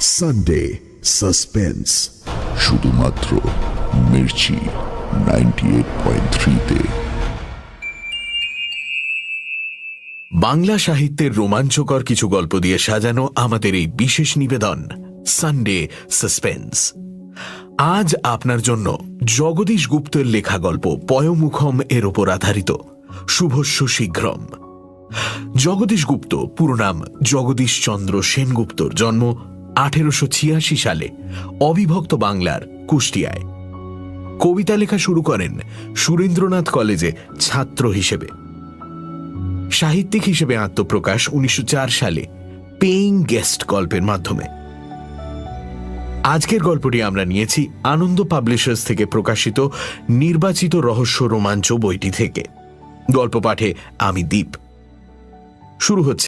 Sunday suspense শুধুমাত্র Mirchi ninety eight Bangla সাহিত্যের রোমাঞ্চকর কিছু গল্প দিয়ে সাজানো আমাদের এই বিশেষ নিবেদন সানডে সাসপেন্স আজ আপনার জন্য জগদীশ গুপ্তের লেখা গল্প পয়মুখম এর ওপর আধারিত, শুভস্য শীঘ্রম। জগদীশ গুপ্ত, পুরো নাম জগদীশ চন্দ্র সেনগুপ্তর, জন্ম আঠেরোশো ছিয়াশি সালে অবিভক্ত বাংলার কুষ্টিয়ায়। কবিতা লেখা শুরু করেন সুরেন্দ্রনাথ কলেজে ছাত্র হিসেবে। সাহিত্যিক হিসেবে আত্মপ্রকাশ উনিশশো চার সালে পেইং গেস্ট গল্পের মাধ্যমে। আজকের গল্পটি আমরা নিয়েছি আনন্দ পাবলিশার্স থেকে প্রকাশিত নির্বাচিত রহস্য রোমাঞ্চ বইটি থেকে। গল্প পাঠে আমি দ্বীপ শুরু হচ্ছে।